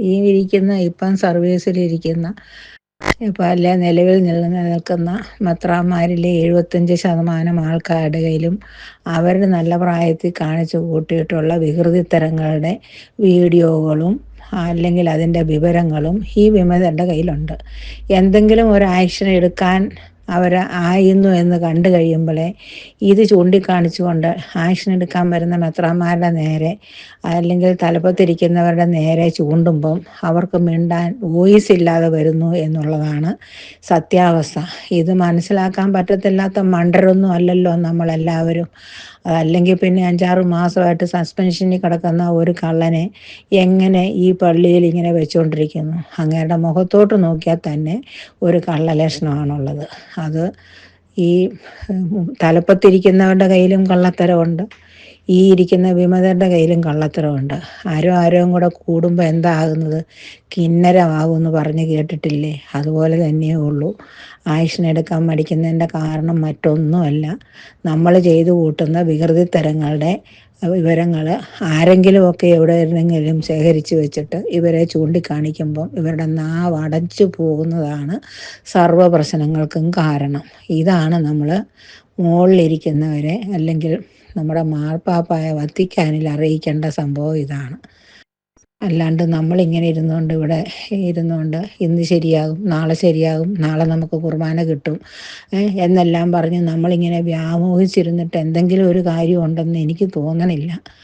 ഈ ഇരിക്കുന്ന ഇപ്പം സർവീസിലിരിക്കുന്ന ഇപ്പം അല്ലെ നിലവിൽ നിലനിൽക്കുന്ന മെത്രാന്മാരിലെ എഴുപത്തഞ്ച് ശതമാനം ആൾക്കാരുടെ കയ്യിലും അവരുടെ നല്ല പ്രായത്തിൽ കാണിച്ചു കൂട്ടിയിട്ടുള്ള വികൃതിത്തരങ്ങളുടെ വീഡിയോകളും അല്ലെങ്കിൽ അതിന്റെ വിവരങ്ങളും ഈ വിമതരുടെ കയ്യിലുണ്ട്. എന്തെങ്കിലും ഒരു ആക്ഷൻ എടുക്കാൻ അവർ ആയിരുന്നു എന്ന് കണ്ടു കഴിയുമ്പോഴേ ഇത് ചൂണ്ടിക്കാണിച്ചുകൊണ്ട് ആക്ഷൻ എടുക്കാൻ വരുന്ന മെത്രാന്മാരുടെ നേരെ അല്ലെങ്കിൽ തലപ്പത്തിരിക്കുന്നവരുടെ നേരെ ചൂണ്ടുമ്പം അവർക്ക് മിണ്ടാൻ വോയിസ് ഇല്ലാതെ വരുന്നു എന്നുള്ളതാണ് സത്യാവസ്ഥ. ഇത് മനസ്സിലാക്കാൻ പറ്റത്തില്ലാത്ത മണ്ടരൊന്നും അല്ലല്ലോ നമ്മളെല്ലാവരും. അതല്ലെങ്കിൽ പിന്നെ അഞ്ചാറ് മാസമായിട്ട് സസ്പെൻഷനിൽ കിടക്കുന്ന ഒരു കള്ളനെ എങ്ങനെ ഈ പള്ളിയിൽ ഇങ്ങനെ വെച്ചുകൊണ്ടിരിക്കുന്നു അങ്ങേരുടെ മുഖത്തോട്ട് നോക്കിയാൽ തന്നെ ഒരു കള്ളലക്ഷണമാണുള്ളത്. അത് ഈ തലപ്പത്തിരിക്കുന്നവരുടെ കയ്യിലും കള്ളത്തരമുണ്ട്. ഈ ഇരിക്കുന്ന വിമതരുടെ കയ്യിലും കള്ളത്തരമുണ്ട്. ആരോ ആരോ കൂടെ കൂടുമ്പോൾ എന്താകുന്നത്? കിന്നരമാകുമെന്ന് പറഞ്ഞ് കേട്ടിട്ടില്ലേ? അതുപോലെ തന്നെയേ ഉള്ളൂ. ആയുഷിനെടുക്കാൻ മടിക്കുന്നതിന്റെ കാരണം മറ്റൊന്നുമല്ല. നമ്മൾ ചെയ്തു കൂട്ടുന്ന വികൃതിത്തരങ്ങളുടെ വിവരങ്ങൾ ആരെങ്കിലുമൊക്കെ എവിടെയെങ്കിലും ശേഖരിച്ച് വെച്ചിട്ട് ഇവരെ ചൂണ്ടിക്കാണിക്കുമ്പം ഇവരുടെ നാവ് അടച്ചു പോകുന്നതാണ് സർവ പ്രശ്നങ്ങൾക്കും കാരണം. ഇതാണ് നമ്മൾ മുകളിലിരിക്കുന്നവരെ അല്ലെങ്കിൽ നമ്മുടെ മാർപ്പാപ്പായ വത്തിക്കാനിൽ അറിയിക്കേണ്ട സംഭവം ഇതാണ്. അല്ലാണ്ട് നമ്മൾ ഇങ്ങനെ ഇരുന്നുകൊണ്ട് ഇവിടെ ഇരുന്നുകൊണ്ട് ഇന്ന് ശരിയാകും നാളെ ശരിയാകും നാളെ നമുക്ക് കുർബാന കിട്ടും എന്നെല്ലാം പറഞ്ഞ് നമ്മളിങ്ങനെ വ്യാമോഹിച്ചിരുന്നിട്ട് എന്തെങ്കിലും ഒരു കാര്യം ഉണ്ടെന്ന് എനിക്ക് തോന്നണില്ല.